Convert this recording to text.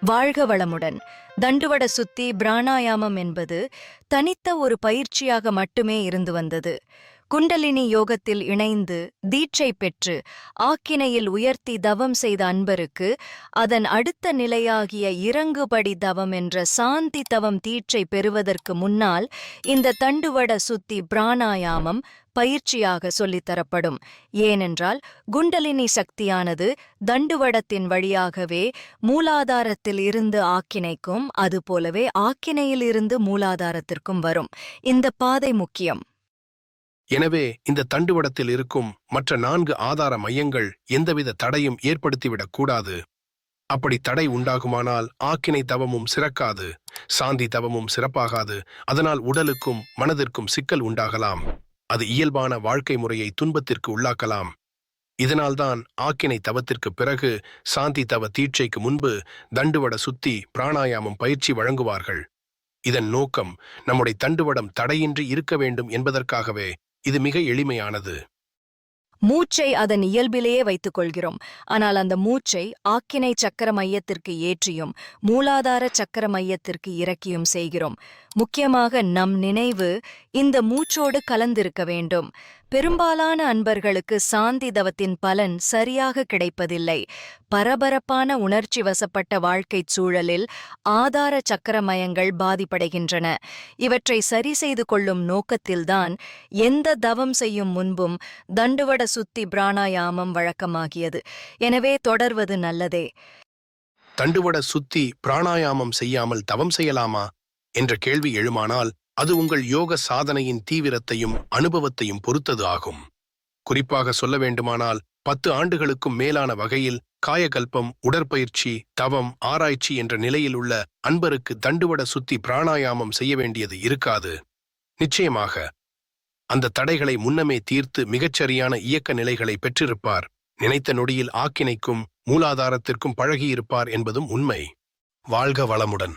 வாழ்க வளமுடன். தண்டுவட சுத்தி பிராணாயாமம் என்பது தனித்த ஒரு பயிற்சியாக மட்டுமே இருந்து வந்தது. குண்டலினி யோகத்தில் இணைந்து தீட்சை பெற்று ஆக்கினையில் உயர்த்தி தவம் செய்த அன்பருக்கு அதன் அடுத்த நிலையாகிய இறங்குபடி தவம் என்ற சாந்தி தவம் தீட்சை பெறுவதற்கு முன்னால் இந்த தண்டுவட சுத்தி பிராணாயாமம் பயிற்சியாக சொல்லித்தரப்படும் ஏனென்றால் குண்டலினி சக்தியானது தண்டுவடத்தின் வழியாகவே மூலாதாரத்தில் இருந்து ஆக்கினைக்கும் அதுபோலவே ஆக்கினையில் இருந்து மூலாதாரத்திற்கும் வரும். இந்த பாதை முக்கியம். எனவே இந்த தண்டுவடத்தில் இருக்கும் மற்ற நான்கு ஆதார மையங்கள் எந்தவித தடையும் ஏற்படுத்திவிடக் கூடாது. அப்படி தடை உண்டாகுமானால் ஆக்கினை தவமும் சிறக்காது சாந்தி தவமும் சிறப்பாகாது அதனால் உடலுக்கும் மனதிற்கும் சிக்கல் உண்டாகலாம். அது இயல்பான வாழ்க்கை முறையை துன்பத்திற்கு உள்ளாக்கலாம். இதனால்தான் ஆக்கினை தவத்திற்கு பிறகு சாந்தி தவ தீட்சைக்கு முன்பு தண்டுவட சுத்தி பிராணாயாமம் பயிற்சி வழங்குவார்கள். இதன் நோக்கம் நம்முடைய தண்டுவடம் தடையின்றி இருக்க வேண்டும் என்பதற்காகவே இது மிக எளிமையானது. மூச்சை அதன் இயல்பிலேயே வைத்துக் கொள்கிறோம் ஆனால் அந்த மூச்சை ஆக்கினை சக்கர மையத்திற்கு ஏற்றியும் மூலாதார சக்கர மையத்திற்கு இறக்கியும் செய்கிறோம். முக்கியமாக நம் நினைவு இந்த மூச்சோடு கலந்திருக்க வேண்டும். பெரும்பாலான அன்பர்களுக்கு சாந்தி தவத்தின் பலன் சரியாக கிடைப்பதில்லை. பரபரப்பான உணர்ச்சி வசப்பட்ட வாழ்க்கைச் சூழலில் ஆதார சக்கரமயங்கள் பாதிப்படைகின்றன. இவற்றை சரி செய்து கொள்ளும் நோக்கத்தில்தான் எந்த தவம் செய்யும் முன்பும் தண்டுவட சுத்தி பிராணாயாமம் வழக்கமாகியது. எனவே தொடர்வது நல்லதே. தண்டுவட சுத்தி பிராணாயாமம் செய்யாமல் தவம் செய்யலாமா? என்ற கேள்வி எழுமானால் அது உங்கள் யோக சாதனையின் தீவிரத்தையும் அனுபவத்தையும் பொறுத்தது ஆகும். குறிப்பாக சொல்ல வேண்டுமானால் பத்து ஆண்டுகளுக்கும் மேலான வகையில் காயகல்பம் உடற்பயிற்சி தவம் ஆராய்ச்சி என்ற நிலையில் உள்ள அன்பருக்கு தண்டுவட சுத்தி பிராணாயாமம் செய்ய வேண்டியது இருக்காது. நிச்சயமாக அந்த தடைகளை முன்னமே தீர்த்து மிகச்சரியான இயக்க நிலைகளை பெற்றிருப்பார். நினைத்த நொடியில் ஆக்கினைக்கும் மூலாதாரத்திற்கும் பழகியிருப்பார் என்பதும் உண்மை. வாழ்க வளமுடன்.